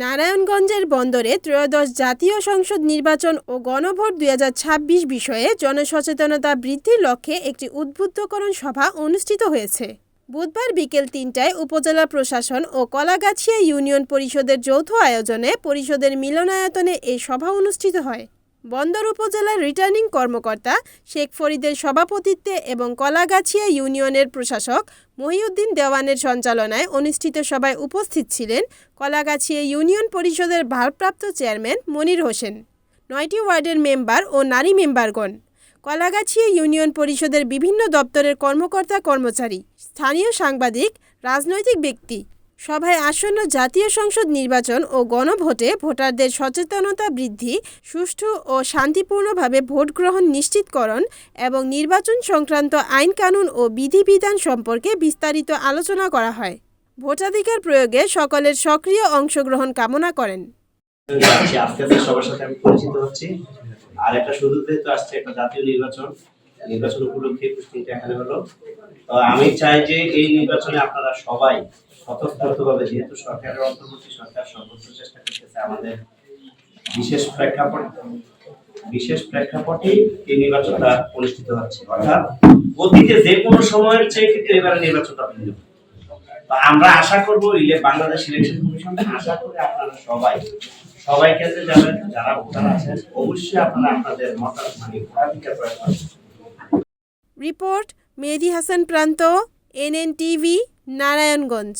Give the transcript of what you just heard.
টাঙ্গাইলের বন্দরে ত্রয়োদশ জাতীয় সংসদ নির্বাচন ও গণভোট দুই হাজার ছাব্বিশ বিষয়ে জনসচেতনতা বৃদ্ধির লক্ষ্যে একটি উদ্বুদ্ধকরণ সভা অনুষ্ঠিত হয়েছে। বুধবার বিকেল তিনটায় উপজেলা প্রশাসন ও কলাগাছিয়া ইউনিয়ন পরিষদের যৌথ আয়োজনে পরিষদের মিলনায়তনে এই সভা অনুষ্ঠিত হয়। বন্দর উপজেলার রিটার্নিং কর্মকর্তা শেখ ফরিদের সভাপতিত্বে এবং কলাগাছিয়া ইউনিয়নের প্রশাসক মহিউদ্দিন দেওয়ানের সঞ্চালনায় অনুষ্ঠিত সভায় উপস্থিত ছিলেন কলাগাছিয়া ইউনিয়ন পরিষদের ভারপ্রাপ্ত চেয়ারম্যান মনির হোসেন। নয়টি ওয়ার্ডের মেম্বার ও নারী মেম্বারগণ। কলাগাছিয়া ইউনিয়ন পরিষদের বিভিন্ন দপ্তরের কর্মকর্তা কর্মচারী, স্থানীয় সাংবাদিক, রাজনৈতিক ব্যক্তি সভায় আসন্ন জাতীয় সংসদ নির্বাচন ও গণভোটে ভোটারদের সচেতনতা বৃদ্ধি, সুষ্ঠু ও শান্তিপূর্ণভাবে ভোট গ্রহণ নিশ্চিতকরণ এবং নির্বাচন সংক্রান্ত আইন কানুন ও বিধিবিধান সম্পর্কে বিস্তারিত আলোচনা করা হয়। ভোটাধিকার প্রয়োগে সকলের সক্রিয় অংশগ্রহণ কামনা করেন। আস্তে আস্তে সবার সাথে আমি পরিচিত হচ্ছি। আর একটা সুযোগ যেহেতু আসছে, একটা জাতীয় নির্বাচন। নির্বাচন উপলক্ষে কুস্তিটা এখানে হলো। আমি চাই যে এই নির্বাচনে আপনারা সবাই স্বতঃস্ফূর্তভাবে, যেহেতু সরকারের অন্তর্বর্তী সরকার সর্বোচ্চ চেষ্টা করতেছে আমাদের বিশেষ প্রেক্ষাপট, বিশেষ প্রেক্ষাপটে এই নির্বাচনটা অনুষ্ঠিত হচ্ছে। অর্থাৎ অতীতে যে কোনো সময়ের চেয়ে কিন্তু এবারে নির্বাচনটা ভিন্ন। আমরা আশা করব বাংলাদেশ ইলেকশন কমিশন, আশা করি আপনারা সবাই সবাই কেন্দ্রে যাবেন যারা ভোটার আছেন, অবশ্যই আপনারা আপনাদের মতামত মানে ভোটাধিকার প্রয়োগ করবেন। রিপোর্ট মেহেদি হাসান প্রান্ত এনএনটিভি নারায়ণগঞ্জ।